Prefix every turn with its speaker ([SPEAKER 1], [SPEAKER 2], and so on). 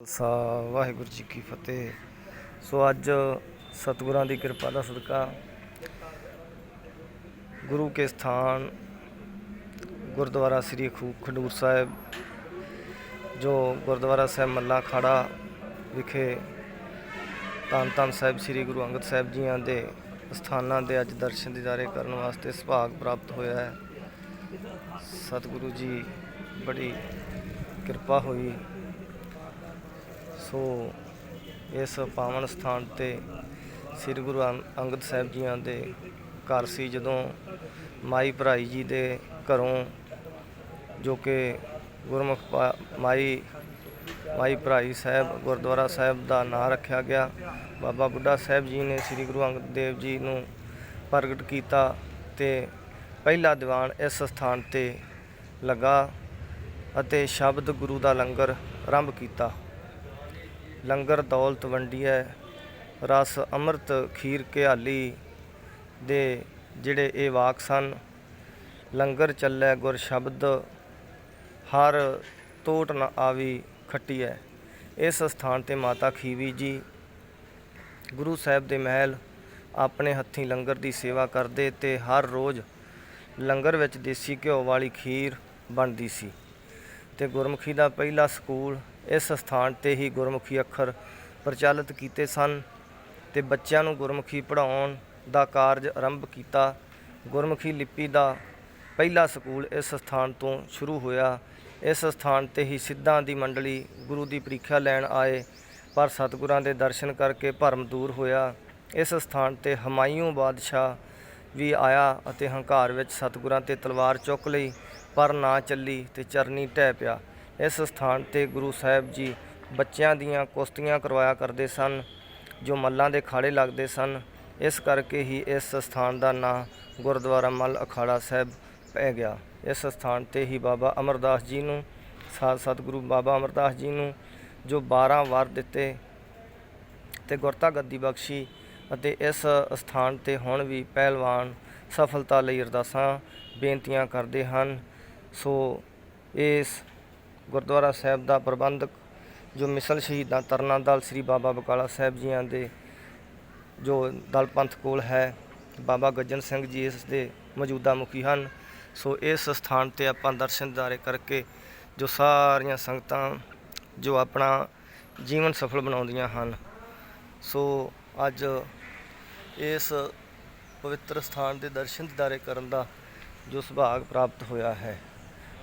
[SPEAKER 1] ਖਾਲਸਾ, ਵਾਹਿਗੁਰੂ ਜੀ ਕੀ ਫਤਿਹ। ਸੋ ਅੱਜ ਸਤਿਗੁਰਾਂ ਦੀ ਕਿਰਪਾ ਦਾ ਸਦਕਾ ਗੁਰੂ ਕੇ ਸਥਾਨ ਗੁਰਦੁਆਰਾ ਸ੍ਰੀ ਖੂ, ਖਡੂਰ ਸਾਹਿਬ, ਜੋ ਗੁਰਦੁਆਰਾ ਸਾਹਿਬ ਮੱਲਾ ਖਾੜਾ ਵਿਖੇ ਧੰਨ ਧੰਨ ਸਾਹਿਬ ਸ੍ਰੀ ਗੁਰੂ ਅੰਗਦ ਸਾਹਿਬ ਜੀਆਂ ਦੇ ਸਥਾਨਾਂ ਦੇ ਅੱਜ ਦਰਸ਼ਨ ਦਿਦਾਰੇ ਕਰਨ ਵਾਸਤੇ ਸੁਭਾਗ ਪ੍ਰਾਪਤ ਹੋਇਆ ਹੈ। ਸਤਿਗੁਰੂ ਜੀ ਬੜੀ ਕਿਰਪਾ ਹੋਈ। ਸੋ ਇਸ ਪਾਵਨ ਸਥਾਨ ਤੇ ਸ੍ਰੀ ਗੁਰੂ ਅੰਗ- ਅੰਗਦ ਸਾਹਿਬ ਜੀਆਂ ਦੇ ਘਰ ਸੀ ਜਦੋਂ ਮਾਈ ਭਰਾਈ ਜੀ ਦੇ ਘਰੋਂ ਜੋ ਕਿ ਗੁਰਮੁਖ ਪਾ- ਮਾਈ ਮਾਈ ਭਰਾਈ ਸਾਹਿਬ, ਗੁਰਦੁਆਰਾ ਸਾਹਿਬ ਦਾ ਨਾਂ ਰੱਖਿਆ ਗਿਆ। ਬਾਬਾ ਬੁੱਢਾ ਸਾਹਿਬ ਜੀ ਨੇ ਸ੍ਰੀ ਗੁਰੂ ਅੰਗਦ ਦੇਵ ਜੀ ਨੂੰ ਪ੍ਰਗਟ ਕੀਤਾ ਤੇ ਪਹਿਲਾ ਦੀਵਾਨ ਇਸ ਸਥਾਨ ਤੇ ਲੱਗਾ ਅਤੇ ਸ਼ਬਦ ਗੁਰੂ ਦਾ ਲੰਗਰ ਆਰੰਭ ਕੀਤਾ। ਲੰਗਰ ਦੌਲਤ ਵੰਡੀਐ ਰਸ ਅੰਮ੍ਰਿਤ ਖੀਰ ਘਿਆਲੀ ਦੇ ਜਿਹੜੇ ਇਹ ਵਾਕ ਸਨ, ਲੰਗਰ ਚੱਲੈ ਗੁਰ ਸ਼ਬਦ, ਹਰ ਟੋਟ ਨ ਆਵੀ ਖੱਟੀਐ ਇਸ ਸਥਾਨ ਤੇ ਮਾਤਾ ਖੀਵੀ ਜੀ ਗੁਰੂ ਸਾਹਿਬ ਦੇ ਮਹਿਲ ਆਪਣੇ ਹੱਥੀਂ ਲੰਗਰ ਦੀ ਸੇਵਾ ਕਰਦੇ ਤੇ ਹਰ ਰੋਜ਼ ਲੰਗਰ ਵਿੱਚ ਦੇਸੀ ਘਿਓ ਵਾਲੀ ਖੀਰ ਬਣਦੀ ਸੀ ਤੇ ਗੁਰਮੁਖੀ ਦਾ ਪਹਿਲਾ ਸਕੂਲ ਇਸ ਸਥਾਨ ਤੇ ਹੀ ਗੁਰਮੁਖੀ ਅੱਖਰ ਪ੍ਰਚਲਿਤ ਕੀਤੇ ਸਨ ਤੇ ਬੱਚਿਆਂ ਨੂੰ ਗੁਰਮੁਖੀ ਪੜ੍ਹਾਉਣ ਦਾ ਕਾਰਜ ਆਰੰਭ ਕੀਤਾ। ਗੁਰਮੁਖੀ ਲਿਪੀ ਦਾ ਪਹਿਲਾ ਸਕੂਲ ਇਸ ਸਥਾਨ ਤੋਂ ਸ਼ੁਰੂ ਹੋਇਆ। ਇਸ ਸਥਾਨ ਤੇ ਹੀ ਸਿੱਧਾਂ ਦੀ ਮੰਡਲੀ ਗੁਰੂ ਦੀ ਪ੍ਰੀਖਿਆ ਲੈਣ ਆਏ, ਪਰ ਸਤਿਗੁਰਾਂ ਦੇ ਦਰਸ਼ਨ ਕਰਕੇ ਭਰਮ ਦੂਰ ਹੋਇਆ। ਇਸ ਸਥਾਨ ਤੇ ਹਮਾਯੂ ਬਾਦਸ਼ਾਹ ਵੀ ਆਇਆ ਅਤੇ ਹੰਕਾਰ ਵਿੱਚ ਸਤਿਗੁਰਾਂ ਤੇ ਤਲਵਾਰ ਚੁੱਕ ਲਈ, ਪਰ ਨਾ ਚੱਲੀ ਤੇ ਚਰਨੀ ਢਹਿ ਪਿਆ। ਇਸ ਸਥਾਨ ਤੇ ਗੁਰੂ ਸਾਹਿਬ ਜੀ ਬੱਚਿਆਂ ਦੀਆਂ ਕੁਸ਼ਤੀਆਂ ਕਰਵਾਇਆ ਕਰਦੇ ਸਨ, ਜੋ ਮੱਲਾਂ ਦੇ ਖਾੜੇ ਲੱਗਦੇ ਸਨ। ਇਸ ਕਰਕੇ ਹੀ ਇਸ ਸਥਾਨ ਦਾ ਨਾਂ ਗੁਰਦੁਆਰਾ ਮੱਲ ਅਖਾੜਾ ਸਾਹਿਬ ਪੈ ਗਿਆ। ਇਸ ਸਥਾਨ ਤੇ ਹੀ ਬਾਬਾ ਅਮਰਦਾਸ ਜੀ ਨੂੰ, ਸਾਧ ਸਤਿਗੁਰੂ ਬਾਬਾ ਅਮਰਦਾਸ ਜੀ ਨੂੰ, ਜੋ 12 ਵਾਰ ਦਿੱਤੇ ਤੇ ਗੁਰਤਾ ਗੱਦੀ ਬਖਸ਼ੀ ਅਤੇ ਇਸ ਸਥਾਨ ਤੇ ਹੁਣ ਵੀ ਪਹਿਲਵਾਨ ਸਫਲਤਾ ਲਈ ਅਰਦਾਸਾਂ, ਬੇਨਤੀਆਂ ਕਰਦੇ ਹਨ। ਸੋ ਇਸ ਗੁਰਦੁਆਰਾ ਸਾਹਿਬ ਦਾ ਪ੍ਰਬੰਧਕ ਜੋ ਮਿਸਲ ਸ਼ਹੀਦਾਂ ਤਰਨਾ ਦਲ ਸ੍ਰੀ ਬਾਬਾ ਬਕਾਲਾ ਸਾਹਿਬ ਜੀਆਂ ਦੇ ਜੋ ਦਲ ਪੰਥ ਕੋਲ ਹੈ, ਬਾਬਾ ਗੱਜਨ ਸਿੰਘ ਜੀ ਇਸ ਦੇ ਮੌਜੂਦਾ ਮੁਖੀ ਹਨ। ਸੋ ਇਸ ਸਥਾਨ ਤੇ ਆਪਾਂ ਦਰਸ਼ਨ ਦਿਦਾਰੇ ਕਰਕੇ ਜੋ ਸਾਰੀਆਂ ਸੰਗਤਾਂ ਜੋ ਆਪਣਾ ਜੀਵਨ ਸਫਲ ਬਣਾਉਂਦੀਆਂ ਹਨ। ਸੋ ਅੱਜ ਇਸ ਪਵਿੱਤਰ ਸਥਾਨ ਦੇ ਦਰਸ਼ਨ ਦਿਦਾਰੇ ਕਰਨ ਦਾ ਜੋ ਸੁਭਾਗ ਪ੍ਰਾਪਤ ਹੋਇਆ ਹੈ।